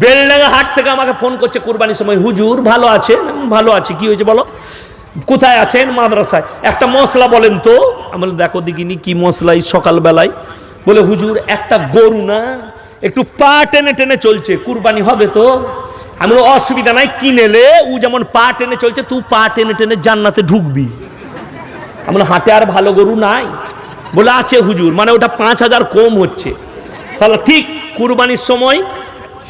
বেলডাঙ্গা হাট থেকে আমাকে ফোন করছে, কুরবানির সময়, হুজুর, ভালো আছে? ভালো আছে, কি হয়েছে বলো? কোথায় আছেন? মাদ্রাসায়। একটা মশলা বলেন তো। আমি দেখো দেখিনি, কি মশলা এই সকালবেলায়? বলে, হুজুর, একটা গরু না, একটু পা টেনে টেনে চলছে, কুরবানি হবে তো? আমি অসুবিধা নাই কিনেলে ও যেমন পা টেনে চলছে, তুই পা টেনে টেনে জান্নাতে ঢুকবি। আমরা হাতে আর ভালো গরু নাই? বলে, আছে হুজুর মানে ওটা পাঁচ হাজার কম হচ্ছে। তাহলে ঠিক কুরবানির সময়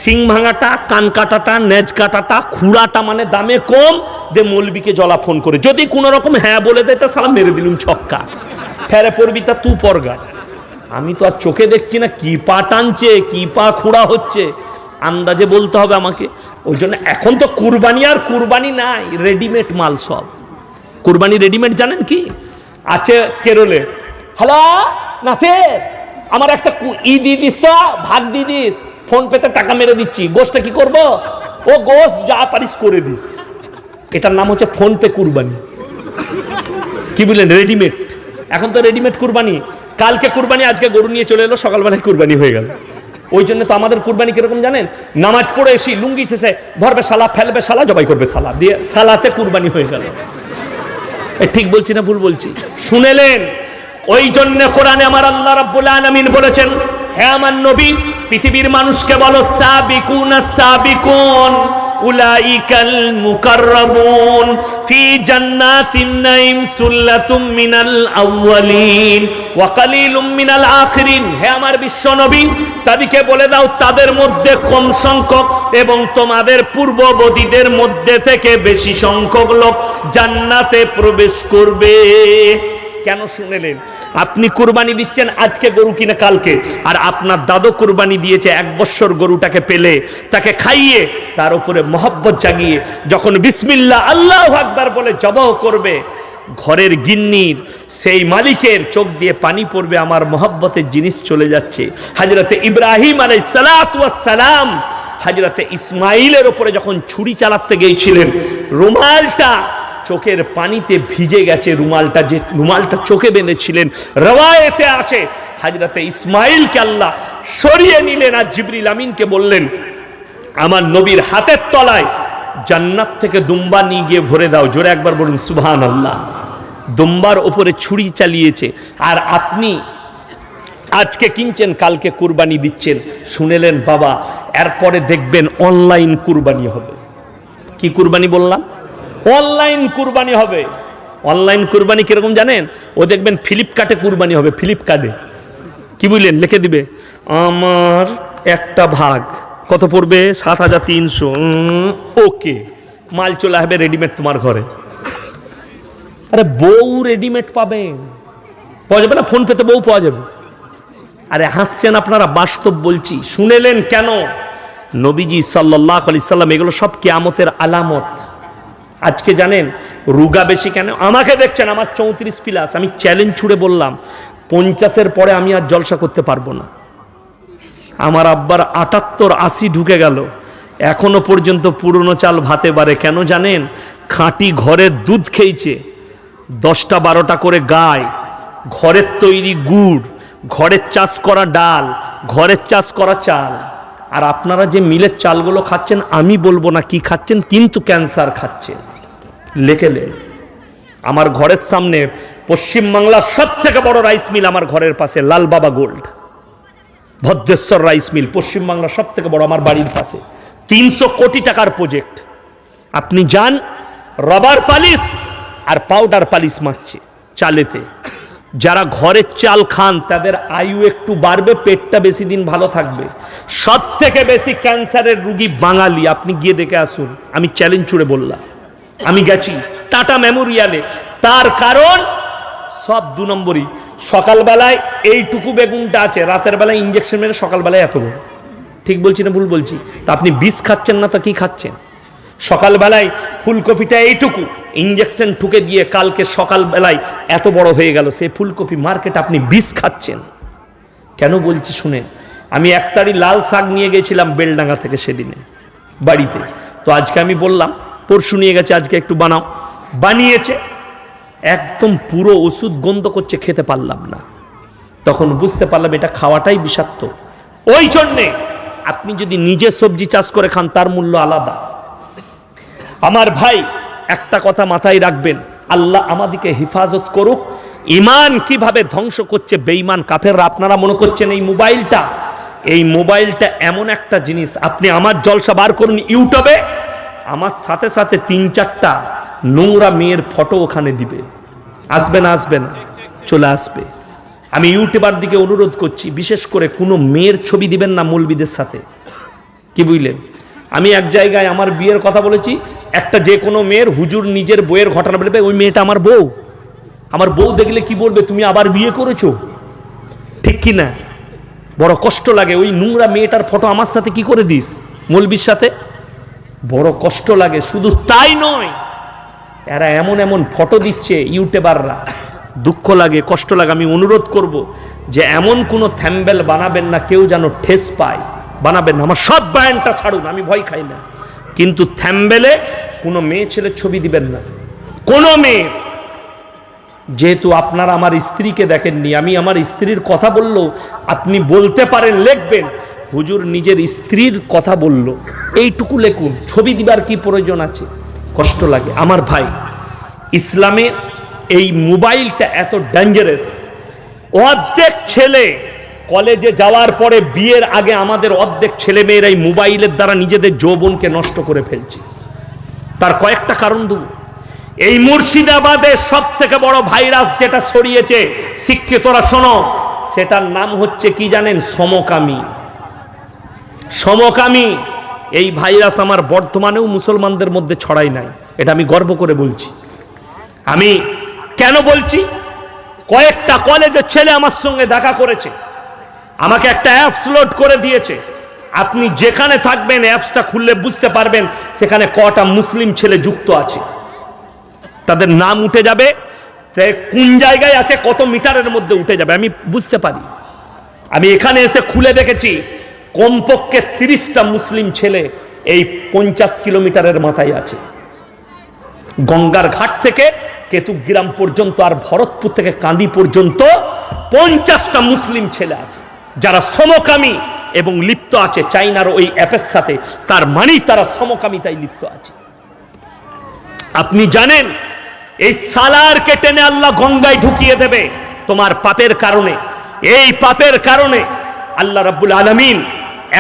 সিং ভাঙাটা, কান কাটাটা নেজ কাটাটা, খুঁড়াটা মানে দামে কম। দে মৌলবিকে জলা ফোন করে, যদি কোনো রকম হ্যাঁ বলে দেয়, তা সালা মেরে দিলুম ছক্কা। ফেরে পড়বি তা তু পরগা। আমি তো আর চোখে দেখছি না, কি পা টানছে, কি পা খুঁড়া হচ্ছে। আন্দাজে বলতে হবে আমাকে। ওই জন্য এখন তো কুরবানি আর কুরবানি নাই রেডিমেড মাল সব। কুরবানি রেডিমেড জানেন কি? আছে কেরলে। হ্যালো নাসির, আমার একটা ই দিস তো, ভাত দিয়ে দিস। ফোন পেতে টাকা মেরে দিচ্ছি। গোষ্ঠটা কি করব? ও গোস যা পারিস করে দিস। এটার নাম হচ্ছে ফোন পে কুরবানি। কি বললেন রেডিমেড এখন তো রেডিমেড কুরবানি। কালকে কুরবানি, আজকে গরু নিয়ে চলে এলো, সকালবেলায় কুরবানি হয়ে গেল। ওই জন্য তো আমাদের কুরবানি কীরকম জানেন? নামাজ পড়ে এসি লুঙ্গি ছেসে ধরবে সালা, ফেলবে সালা, জবাই করবে সালা, দিয়ে সালাতে কুরবানি হয়ে গেল। ঠিক বলছি না ভুল বলছি? শুনেলেন? ওই জন্য কোরআনে আমার আল্লাহ রাব্বুল আলামিন বলেছেন হে আমার নবী, পৃথিবীর মানুষকে বলো, সাবিকুন সাবিকুন, উলাইকাল মুকাররাবুন, ফি জান্নাতিন নাইম সুল্লাতুম মিনাল আউয়ালিন, ওয়া কালিলুম মিনাল আখিরিন। হে আমার বিশ্ব নবী, তাদেরকে বলে দাও, তাদের মধ্যে কম সংখ্যক এবং তোমাদের পূর্ববর্তীদের মধ্যে থেকে বেশি সংখ্যক লোক জান্নাতে প্রবেশ করবে। কেন শুনেলেন? আপনি কুরবানি দিচ্ছেন আজকে গরু কিনে কালকে, আর আপনার দাদু কুরবানি দিয়েছে এক বৎসর গরুটাকে পেলে, তাকে খাইয়ে তার উপরে মহব্বত জাগিয়ে যখন বিসমিল্লা আল্লাহ আকবার বলে জবাহ করবে, ঘরের গিন্নির সেই মালিকের চোখ দিয়ে পানি পড়বে, আমার মহব্বতের জিনিস চলে যাচ্ছে। হাজরতে ইব্রাহিম আলাই সালাম হাজরতে ইসমাইলের ওপরে যখন ছুরি চালাতে গিয়েছিলেন, রুমালটা চোখের পানিতে ভিজে গেছে রুমালটা যে রুমালটা চোখে বেঁধেছিলেন, রওয়ায়েতে আছে। হাজরতে ইসমাইলকে আল্লাহ সরিয়ে নিলেন আর জিবরিল আমিনকে বললেন, আমার নবীর হাতের তলায় জান্নাত থেকে দুম্বা নিয়ে গিয়ে ভরে দাও। জোরে একবার বলুন সুবহান আল্লাহ দুম্বার ওপরে ছুরি চালিয়েছে আর আপনি আজকে কিনছেন, কালকে কুরবানি দিচ্ছেন। শুনেলেন বাবা, এরপরে দেখবেন অনলাইন কুরবানি হবে। কি কুরবানি বললাম? অনলাইন কুরবানি হবে। অনলাইন কুরবানি কীরকম জানেন? ও দেখবেন ফ্লিপকার্টে কুরবানি হবে ফ্লিপকার্টে কি বুঝলেন? লিখে দিবে, আমার একটা ভাগ, কত পড়বে? সাত হাজার তিনশো। ওকে। মাল চলে আসবে রেডিমেড তোমার ঘরে। আরে বউ রেডিমেড পাবেন পাওয়া যাবে না? ফোন পেতে বউ পাওয়া যাবে। আরে হাসছেন আপনারা, বাস্তব বলছি। শুনেলেন কেন? নবীজি সাল্লাহ আলি সাল্লাম এগুলো সব কেয়ামতের আলামত। আজকে জানেন, রুগা বেশি কেন? আমাকে দেখছেন, আমার চৌত্রিশ প্লাস। আমি চ্যালেঞ্জ ছুড়ে বললাম, পঞ্চাশের পরে আমি আর জলসা করতে পারব না। আমার আব্বার আটাত্তর আশি ঢুকে গেল। এখনও পর্যন্ত পুরনো চাল ভাতে বারে কেন জানেন? খাঁটি ঘরের দুধ খেয়েছে। দশটা বারোটা করে গায় ঘরের তৈরি গুড়, ঘরের চাষ করা ডাল, ঘরের চাষ করা চাল। আর আপনারা যে মিলের চালগুলো খাচ্ছেন, আমি বলব না কি খাচ্ছেন, কিন্তু ক্যান্সার খাচ্ছেন লেখেলে আমার ঘরের সামনে পশ্চিমবাংলার সব থেকে বড় রাইস মিল আমার ঘরের পাশে Lalbaba gold. Bhadreswar rice mill পশ্চিমবাংলার সব থেকে বড় আমার বাড়ির পাশে। তিনশো কোটি টাকার প্রজেক্ট। আপনি যান, রবার পালিশ আর পাউডার পালিশ মারছে চালেতে। যারা ঘরের চাল খান, তাদের আয়ু একটু বাড়বে, পেটটা বেশি দিন ভালো থাকবে। সব থেকে বেশি ক্যান্সারের রুগী বাঙালি, আপনি গিয়ে দেখে আসুন, আমি চ্যালেঞ্জ ছুড়ে বললাম। আমি গেছি টাটা মেমোরিয়ালে। তার কারণ সব দু নম্বরই। সকালবেলায় এইটুকু বেগুনটা আছে, রাতের বেলায় ইঞ্জেকশন মেরে সকালবেলায় এত বড়। ঠিক বলছি না ভুল বলছি? তা আপনি বিষ খাচ্ছেন না তো কি খাচ্ছেন? সকালবেলায় ফুলকপিটা এইটুকু ইঞ্জেকশন ঠুকে দিয়ে কালকে সকালবেলায় এত বড় হয়ে গেল, সে ফুলকপি মার্কেট আপনি বিষ খাচ্ছেন। কেন বলছি শুনে আমি একতারি লাল শাক নিয়ে গেছিলাম বেলডাঙ্গা থেকে সেদিনে, বাড়িতে। তো আজকে আমি বললাম পরশু নিয়ে গেছে, আজকে একটু বানাও। বানিয়েছে, একদম পুরো ওষুধ গন্ধ করছে, খেতে পারলাম না। তখন বুঝতে পারলাম এটা খাওয়াটাই বিষাক্ত। ওই জন্যে আপনি যদি নিজে সবজি চাষ করে খান, তার মূল্য আলাদা। আমার ভাই, একটা কথা মাথায় রাখবেন, আল্লাহ আমাদেরকে হেফাজত করুক। ইমান কীভাবে ধ্বংস করছে বেঈমান কাফেররা, আপনারা মনে করছেন এই মোবাইলটা? এই মোবাইলটা এমন একটা জিনিস, আপনি আমার জলসা বার করুন ইউটিউবে আমার সাথে সাথে তিন চারটা নোংরা মেয়ের ফটো ওখানে দিবে। আসবে না আসবে না, চলে আসবে। আমি ইউটিউবার দিকে অনুরোধ করছি, বিশেষ করে কোনো মেয়ের ছবি দিবেন না মৌলবিদের সাথে। কি বুঝলেন? আমি এক জায়গায় আমার বিয়ের কথা বলেছি, একটা যে কোনো মেয়ের হুজুর নিজের বইয়ের ঘটনা বলবে ওই মেয়েটা আমার বউ। আমার বউ দেখলে কি বলবে, তুমি আবার বিয়ে করেছ? ঠিক কি না বড় কষ্ট লাগে, ওই নোংরা মেয়েটার ফটো আমার সাথে কি করে দিস? মৌলবির সাথে? বড় কষ্ট লাগে, শুধু তাই নয়, এরা এমন এমন ফটো দিচ্ছে ইউটিউবাররা। দুঃখ লাগে, কষ্ট লাগে, আমি অনুরোধ করব যে এমন কোনো থ্যাম্বেল বানাবেন না, কেউ যেন ঠেস পায়। বানাবেন না, আমার সব ব্যান্ডটা ছাড়ুন, আমি ভয় খাই না। কিন্তু থ্যাম্বেলে কোনো মেয়ে ছেলের ছবি দিবেন না। কোনো মেয়ে! যেহেতু আপনারা আমার স্ত্রীকে দেখেননি, আমি আমার স্ত্রীর কথা বললেও আপনি বলতে পারেন, লিখবেন। হুজুর নিজের স্ত্রীর কথা বলল। এইটুকু লেখুন, ছবি দিবার কি প্রয়োজন আছে? কষ্ট লাগে। আমার ভাই, ইসলামে এই মোবাইলটা এত ডেঞ্জারাস অর্ধেক ছেলে কলেজে যাওয়ার পরে বিয়ের আগে আমাদের অর্ধেক ছেলে মেয়েরা এই মোবাইলের দ্বারা নিজেদের যৌবনকে নষ্ট করে ফেলছে। তার কয়েকটা কারণ দেবো। এই মুর্শিদাবাদের সব থেকে বড় ভাইরাস যেটা ছড়িয়েছে, শিক্ষিতরা শোনো, সেটার নাম হচ্ছে কি জানেন? সমকামী। সমকামী এই ভাইরাস আমার বর্তমানেও মুসলমানদের মধ্যে ছড়াই নাই। এটা আমি গর্ব করে বলছি। আমি কেন বলছি? কয়েকটা কলেজের ছেলে আমার সঙ্গে দেখা করেছে। আমাকে একটা অ্যাপস লোড করে দিয়েছে। আপনি যেখানে থাকবেন অ্যাপসটা খুললে বুঝতে পারবেন সেখানে কটা মুসলিম ছেলে যুক্ত আছে। তাদের নাম উঠে যাবে কোন জায়গায় আছে, কত মিটারের মধ্যে উঠে যাবে, আমি বুঝতে পারি। আমি এখানে এসে খুলে দেখেছি কমপক্ষে তিরিশটা মুসলিম ছেলে এই পঞ্চাশ কিলোমিটারের মাথায় আছে। গঙ্গার ঘাট থেকে কেতুগ্রাম পর্যন্ত আর ভরতপুর থেকে কান্দি পর্যন্ত পঞ্চাশটা মুসলিম ছেলে আছে। যারা সমকামী এবং লিপ্ত আছে চাইনার ওই অ্যাপের সাথে, তার মানেই তারা সমকামিতায় লিপ্ত আছে। আপনি জানেন, এই সালারকে টেনে আল্লাহ গঙ্গায় ঢুকিয়ে দেবে তোমার পাপের কারণে। এই পাপের কারণে আল্লাহ রাব্বুল আলামিন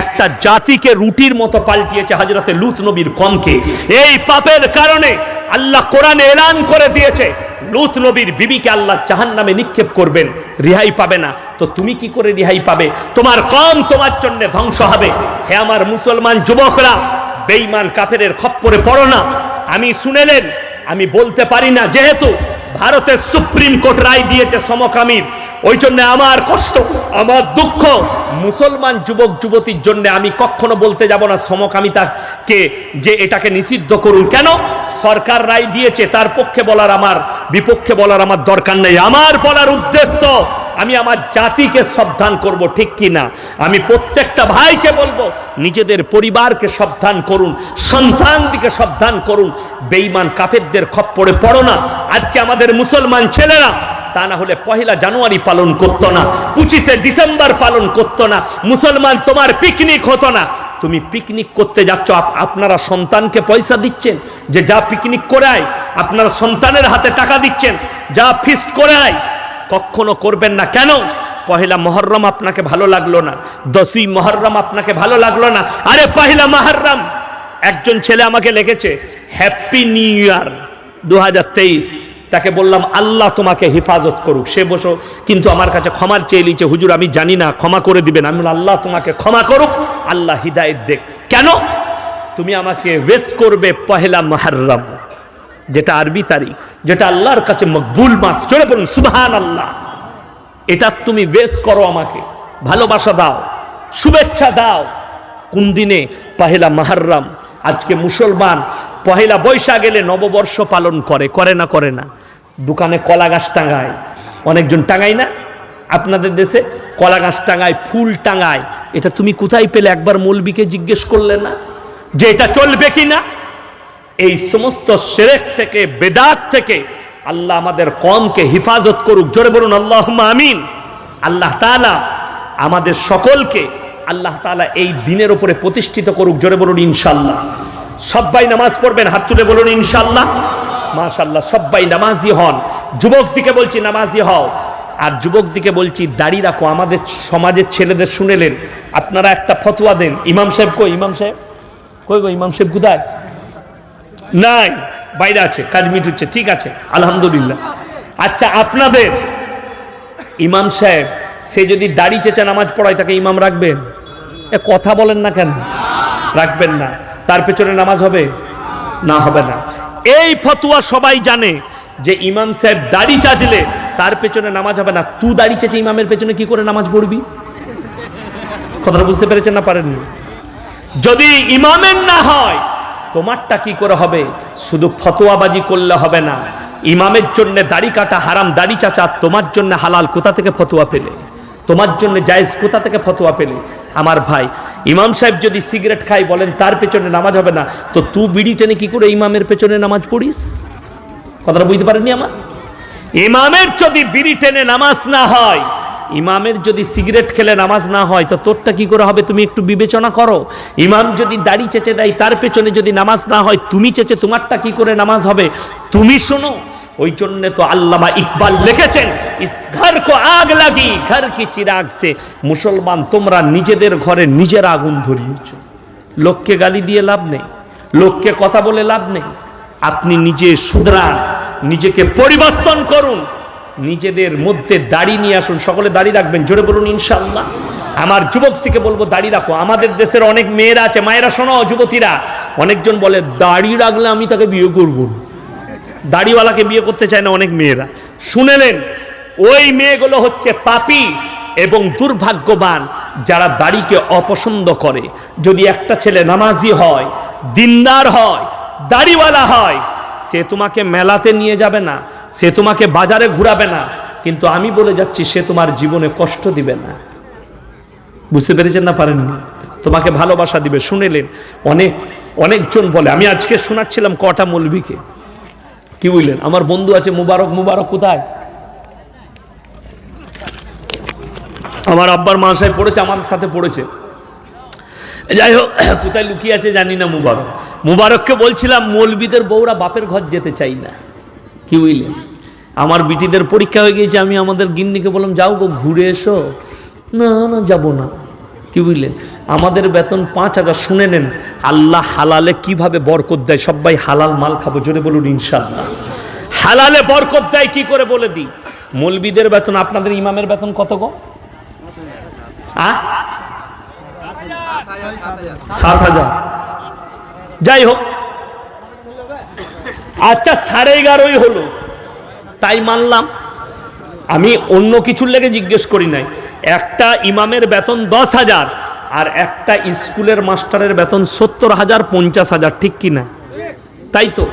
একটা জাতিকে রুটির মতো পাল্টিয়েছে হাজরতে লুত নবীর কমকে। এই পাপের কারণে আল্লাহ কোরআনে এলান করে দিয়েছে। লুত নবীর বিবিকে আল্লাহ জাহান নামে নিক্ষেপ করবেন, রিহাই পাবে না। তো তুমি কি করে রিহাই পাবে? তোমার কম তোমার জন্য ধ্বংস হবে। হে আমার মুসলমান যুবকরা, বেঈমান কাফেরের খপ্পরে পড়ো না। আমি শুনেলেন আমি বলতে পারি না, যেহেতু ভারতের সুপ্রিম কোর্ট রায় দিয়েছে সমকামীর, ওই জন্য আমার কষ্ট, আমার দুঃখ। মুসলমান যুবক, যুবতীর জন্য আমি কখনো বলতে যাব না সমকামিতাকে যে এটাকে নিষিদ্ধ করুন। কেন? সরকার রায় দিয়েছে, তার পক্ষে বলার আমার, বিপক্ষে বলার আমার দরকার নেই। আমার বলার উদ্দেশ্য আমি আমার জাতিকে সাবধান করব, ঠিক কি না? আমি প্রত্যেকটা ভাইকে বলব, নিজেদের পরিবারকে সাবধান করুন, সন্তানদিকে সাবধান করুন। বেঈমান কাফেরদের খপ্পরে পড়ো না। আজকে আমাদের মুসলমান ছেলেরা, তা না হলে পহেলা জানুয়ারি পালন করতো না, পঁচিশে ডিসেম্বর পালন করতো না। মুসলমান, তোমার পিকনিক হতো না। তুমি পিকনিক করতে যাচ্ছ, আপ- আপনারা সন্তানকে পয়সা দিচ্ছেন যে যা পিকনিক করে আয় আপনারা সন্তানের হাতে টাকা দিচ্ছেন, যা ফিস্ট করে আয় কখনো করবেন না। কেন? পহেলা মহরম আপনাকে ভালো লাগল না। দশই মহরম আপনাকে ভালো লাগল না। আরে পহেলা মহরম! একজন ছেলে আমাকে লিখেছে হ্যাপি নিউ ইয়ার দু হাজার তেইশ। তাকে বললাম, আল্লাহ তোমাকে হেফাজত করুক। সে বসো, কিন্তু আমার কাছে ক্ষমার চেয়ে লিছে হুজুর, আমি জানি না, ক্ষমা করে দিবেন। আমি আল্লাহ তোমাকে ক্ষমা করুক, আল্লাহ হিদায়ত দেখ কেন? তুমি আমাকে ওয়েস করবে পহেলা মহরম। যেটা আরবি তারিখ, যেটা আল্লাহর কাছে মকবুল মাস চলে পড়ুন সুবহান আল্লাহ এটা তুমি বেশ করো আমাকে, ভালোবাসা দাও, শুভেচ্ছা দাও। কোন দিনে? পহেলা মাহার্রাম আজকে মুসলমান, পহেলা বৈশাখ গেলে নববর্ষ পালন করে করে না করে না। দোকানে কলা গাছ টাঙায়। অনেকজন টাঙায় না? আপনাদের দেশে কলা গাছ টাঙায়, ফুল টাঙায়। এটা তুমি কোথায় পেলে? একবার মৌলবিকে জিজ্ঞেস করলে না? যে এটা চলবে কি না এই সমস্ত সেরেক থেকে, বেদাত থেকে আল্লাহ আমাদের কমকে হিফাজত করুক। জোরে বলুন আল্লাহ আমিন। আল্লাহ তাআলা আমাদের সকলকে আল্লাহ তাআলা এই দিনের উপরে প্রতিষ্ঠিত করুক। জোরে বলুন ইনশাল্লাহ সবাই নামাজ পড়বেন, হাত তুলে বলুন ইনশাল্লাহ মাশাল্লাহ সবাই নামাজি হন। যুবক দিকে বলছি, নামাজি হও। আর যুবক দিকে বলছি, দাড়ি রাখো। আমাদের সমাজের ছেলেদের শুনেলেন, আপনারা একটা ফতোয়া দেন। ইমাম সাহেব কই, ইমাম সাহেব? কই গো, ইমাম সাহেব কোথায়? নাই, বাইরে আছে কাজ মিটুচ্ছে ঠিক আছে, আলহামদুলিল্লাহ। আচ্ছা আপনাদের, ইমাম সাহেব, সে যদি দাড়ি চেঁচা নামাজ পড়ায়, তাকে ইমাম রাখবেন? এ, কথা বলেন না কেন? রাখবেন না। তার পেছনে নামাজ হবে? না হবে না। এই ফতুয়া সবাই জানে যে ইমাম সাহেব দাড়ি চাচলে তার পেছনে নামাজ হবে না। তুই দাড়ি চেঁচে ইমামের পেছনে কি করে নামাজ পড়বি? কথাটা বুঝতে পেরেছেন না পারেননি? যদি ইমামের না হয় তোমারটা কি করে হবে? শুধু ফতোয়াবাজি করলে হবে না। ইমামের জন্য দাড়ি কাটা হারাম, দাড়ি চাচা, তোমার জন্য হালাল কোথা থেকে ফতোয়া পেলে? তোমার জন্য জায়েজ কোথা থেকে ফতোয়া পেলে? আমার ভাই, ইমাম সাহেব যদি সিগারেট খাই বলেন, তার পেছনে নামাজ হবে না। তো তুই বিড়ি টেনে কি করে ইমামের পেছনে নামাজ পড়িস? কথাটা বুঝতে পারেননি আমার? ইমামের যদি বিড়ি টেনে নামাজ না হয় ইমামের যদি সিগারেট খেলে নামাজ না হয়, তো তোরটা কি করে হবে? তুমি একটু বিবেচনা করো। ইমাম যদি দাড়ি চেঁচে দেয়, তার পেছনে যদি নামাজ না হয়, তুমি চেঁচে তোমারটা কি করে নামাজ হবে? তুমি শোনো, ওই জন্য তো আল্লামা ইকবাল লিখেছেন, ইস ঘর কো আগ লাগি, ঘর কি চিরাগ সে। মুসলমান, তোমরা নিজেদের ঘরে নিজের আগুন ধরিয়েছ। লোককে গালি দিয়ে লাভ নেই। লোককে কথা বলে লাভ নেই। আপনি নিজে শুধরান, নিজেকে পরিবর্তন করুন। নিজেদের মধ্যে দাড়ি নিয়ে আসুন। সকলে দাড়ি রাখবেন, জোরে বলুন ইনশাল্লাহ আমার যুবক থেকে বলব, দাড়ি রাখো। আমাদের দেশের অনেক মেয়েরা আছে, মায়েরা শোনো, যুবতীরা। অনেকজন বলে, দাড়ি রাখলে আমি তাকে বিয়ে করব দাড়িওয়ালাকে বিয়ে করতে চায় না অনেক মেয়েরা। শুনেলেন ওই মেয়েগুলো হচ্ছে পাপি এবং দুর্ভাগ্যবান যারা দাড়িকে অপছন্দ করে। যদি একটা ছেলে নামাজি হয়, দিনদার হয়, দাড়িওয়ালা হয় সে তোমাকে মেলাতে নিয়ে যাবে না, সে তোমাকে বাজারে ঘুরাবে না, কিন্তু আমি বলে যাচ্ছি সে তোমার জীবনে কষ্ট দিবে না। বুঝতে পেরেছেন না পারেননি তোমাকে ভালোবাসা দিবে। শুনেলেন, অনেক, অনেকজন বলে, আমি আজকে শোনাচ্ছিলাম কটা মৌলবিকে কি বুঝলেন আমার বন্ধু আছে মুবারক মুবারক কোথায়? আমার আব্বার মা সাহেব পড়েছে, আমাদের সাথে পড়েছে। যাই হোক, কোথায় লুকিয়ে আছে জানি না মুবারক। মুবারককে বলছিলাম, মৌলবিদের বউরা বাপের ঘর যেতে চাই না। কি বুঝলেন আমার বিটিদের পরীক্ষা হয়ে গিয়েছে, আমি আমাদের গিন্নিকে বললাম, যাও গো, ঘুরে এসো। না না, যাব না। কি বুঝলেন আমাদের বেতন পাঁচ হাজার, শুনে নেন। আল্লাহ হালালে কীভাবে বরকত দেয়? সবাই হালাল মাল খাব, জোরে বলুন ইনশাল্লাহ হালালে বরকত দেয়, কি করে বলে দিই? মৌলবিদের বেতন, আপনাদের ইমামের বেতন কত গো? সাত হাজার। যাই হোক। আচ্ছা সাড়ে এগারোই হলো। তাই মানলাম। আমি অন্য কিছুর লেগে জিজ্ঞেস করি নাই। একটা ইমামের বেতন দশ হাজার আর একটা স্কুলের মাস্টারের বেতন সত্তর হাজার, পঞ্চাশ হাজার, ঠিক কি না? তাই তো।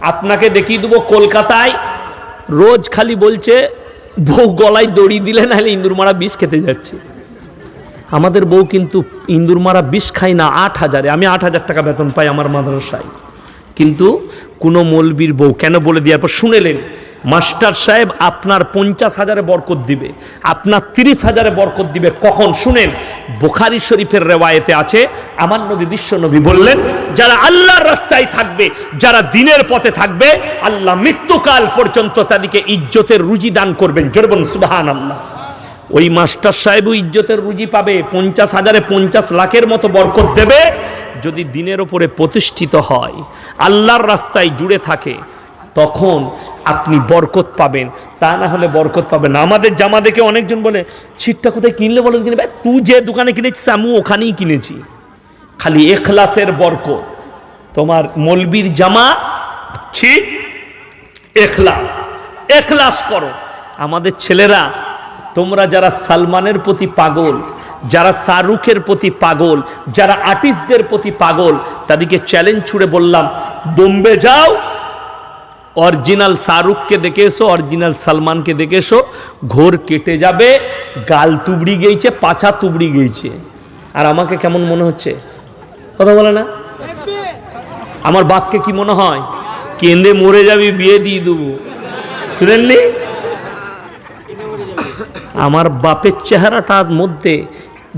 আপনাকে দেখিয়ে দেবো কলকাতায়। রোজ খালি বলছে, বউ গলায় দড়ি দিলে নাহলে ইন্দুর মারা বিষ খেতে যাচ্ছে। আমাদের বউ কিন্তু ইন্দুর মারা বিষ খায় না আট হাজারে। আমি আট হাজার টাকা বেতন পাই আমার মাদ্রাসায়। কিন্তু কোনো মলবির বউ কেন বলে দেওয়ার পর শুনেলেন, মাস্টার সাহেব, আপনার পঞ্চাশ হাজারে বরকত দিবে, আপনার তিরিশ হাজারে বরকত দিবে। কখন? শুনেন, বোখারি শরীফের রেওয়ায়েতে আছে, আমার নবী বিশ্ব নবী বললেন, যারা আল্লাহর রাস্তায় থাকবে, যারা দিনের পথে থাকবে, আল্লাহ মৃত্যুকাল পর্যন্ত তাদেরকে ইজ্জতের রুজি দান করবেন। জোরবন সুবাহান আল্লাহ ওই মাস্টার সাহেবও ইজ্জতের রুজি পাবে, পঞ্চাশ হাজারে পঞ্চাশ লাখের মতো বরকত দেবে। যদি দিনের ওপরে প্রতিষ্ঠিত হয়, আল্লাহর রাস্তায় জুড়ে থাকে, তখন আপনি বরকত পাবেন। তা না হলে বরকত পাবেন আমাদের জামা দেখে অনেকজন বলে, ছিটটা কোথায় কিনলে বলে কিনে? ভাই তুই যে দোকানে কিনেছিস আমি ওখানেই কিনেছি। খালি এখলাসের বরকত। তোমার মলবির জামা, ছিট, এখলাস। এখলাস করো। আমাদের ছেলেরা তোমরা যারা সালমানের প্রতি পাগল, যারা শাহরুখের প্রতি পাগল, যারা আর্টিস্টদের প্রতি পাগল, তাদেরকে চ্যালেঞ্জ ছুড়ে বললাম, বোম্বে যাও অরিজিনাল শাহরুখকে দেখে এসো অরিজিনাল সালমানকে দেখে এসো, ঘোর কেটে যাবে, গাল তুবড়ি গেইছে, পাছা তুবড়ি গেইছে। আর আমাকে কেমন মনে হচ্ছে? কথা বলে না? আমার বাপকে কি মনে হয়? কেন্দ্রে মরে যাবি, বিয়ে দিয়ে দেবো। শুনেননি? আমার বাপের চেহারাটার মধ্যে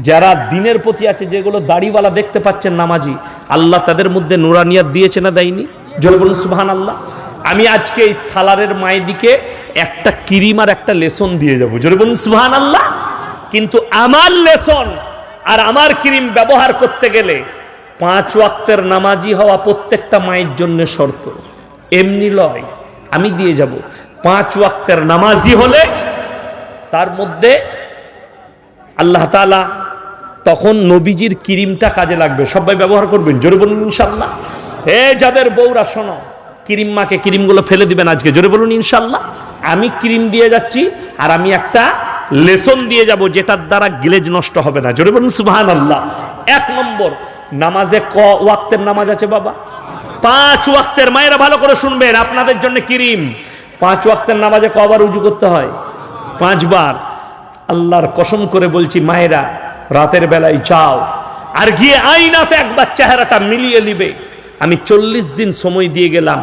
যারা দিনের প্রতি আছে, যেগুলো দাড়িওয়ালা দেখতে পাচ্ছেন নামাজি, আল্লাহ তাদের মধ্যে নুরানিয়াত দিয়েছে না দেয়নি? জল বলুন সুবহান আল্লাহ আমি আজকে এই সালারের মায়েদিকে একটা কিরিম আর একটা লেসন দিয়ে যাব। জোরে বলুন সুবহান আল্লাহ কিন্তু আমার লেসন আর আমার ক্রিম ব্যবহার করতে গেলে পাঁচ ওয়াক্তের নামাজি হওয়া প্রত্যেকটা মায়ের জন্য শর্ত। এমনি লয়, আমি দিয়ে যাব। পাঁচ ওয়াক্তের নামাজি হলে তার মধ্যে আল্লাহ তালা তখন নবীজির ক্রিমটা কাজে লাগবে। সবাই ব্যবহার করবেন, জোরে বলুন ইনশাল্লাহ হে যাদের বউরা, শোনো, ক্রিম মাকে ক্রিমগুলো ফেলে দিবেন আজকে, জোরে বলুন ইনশাল্লাহ আমি ক্রিম দিয়ে যাচ্ছি আর আমি একটা লেসন দিয়ে যাব যেটার দ্বারা গ্লেজ নষ্ট হবে না। জোরে বলুন সুবাহান আল্লাহ এক নম্বর, নামাজে ক ওয়াক্তের নামাজ আছে বাবা? পাঁচ ওয়াক্তের, মায়েরা ভালো করে শুনবেন, আপনাদের জন্য ক্রিম। পাঁচ ওয়াক্তের নামাজে কবার উজু করতে হয়? পাঁচবার আল্লাহর কসম করে বলছি, মায়েরা, রাতের বেলায় চাও আর গিয়ে আইনাতে একবার চেহারাটা মিলিয়ে নিবে। আমি চল্লিশ দিন সময় দিয়ে গেলাম।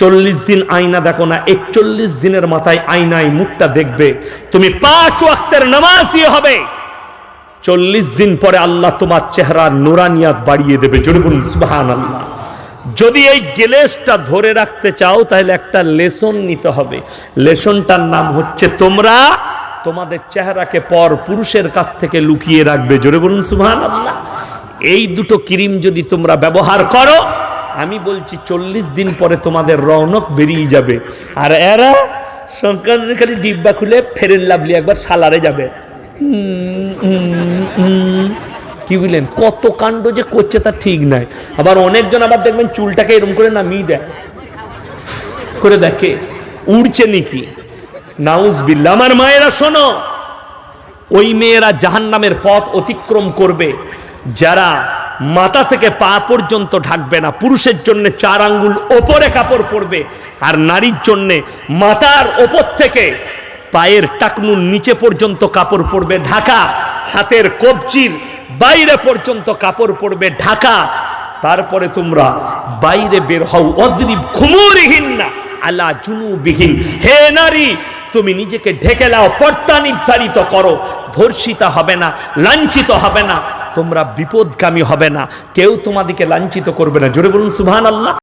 চল্লিশ দিন আয়না দেখো না, একচল্লিশ দিনের মাথায় আয়নায় মুখটা দেখবে। তুমি পাঁচ ওয়াক্তের নামাজই হবে। চল্লিশ দিন পরে আল্লাহ তোমার চেহারা নুরানিয়াত বাড়িয়ে দেবে। জোরে বলুন সুবহান আল্লাহ যদি এই গেলেসটা ধরে রাখতে চাও, তাহলে একটা লেসন নিতে হবে। লেসনটার নাম হচ্ছে তোমরা তোমাদের চেহারাকে পর পুরুষের কাছ থেকে লুকিয়ে রাখবে। জোরে বলুন আল্লাহ এই দুটো ক্রিম যদি তোমরা ব্যবহার করো, আমি বলছি চল্লিশ দিন পরে তোমাদের রৌনক বেরিয়ে যাবে। আর এরা সংক্রান্তের খালি ডিব্বা খুলে ফেরেন লাভলি একবার সালারে যাবে। কি বুঝলেন কত কাণ্ড যে করছে তা ঠিক নাই আবার অনেকজন আবার দেখবেন চুলটাকে এরম করে নামিয়ে দেয়। করে দেখে, উড়ছে নাকি? নাউজ বিল্লা আমার মায়েরা শোনো, ওই মেয়েরা জাহান্নামের পথ অতিক্রম করবে। যারা মাথা থেকে পা পর্যন্ত ঢাকবে না, পুরুষের জন্য চার আঙ্গুল ওপরে কাপড় পরবে, আর নারীর জন্যে মাথার ওপর থেকে পায়ের টাকনুর নিচে পর্যন্ত কাপড় পরবে ঢাকা, হাতের কবজির বাইরে পর্যন্ত কাপড় পরবে ঢাকা। তারপরে তোমরা বাইরে বের হও, অদ্রিব খুমুরিহীন না, আলা জুনুবিহীন। হে নারী, তুমি নিজেকে ঢেকে লাও পর্দা নির্ধারিত করো, ধর্ষিতা হবে না, লাঞ্ছিত হবে না, তোমরা বিপদগামী হবে না, কেউ তোমাদেরকে লাঞ্ছিত করবে না। জোরে বলুন সুবহান আল্লাহ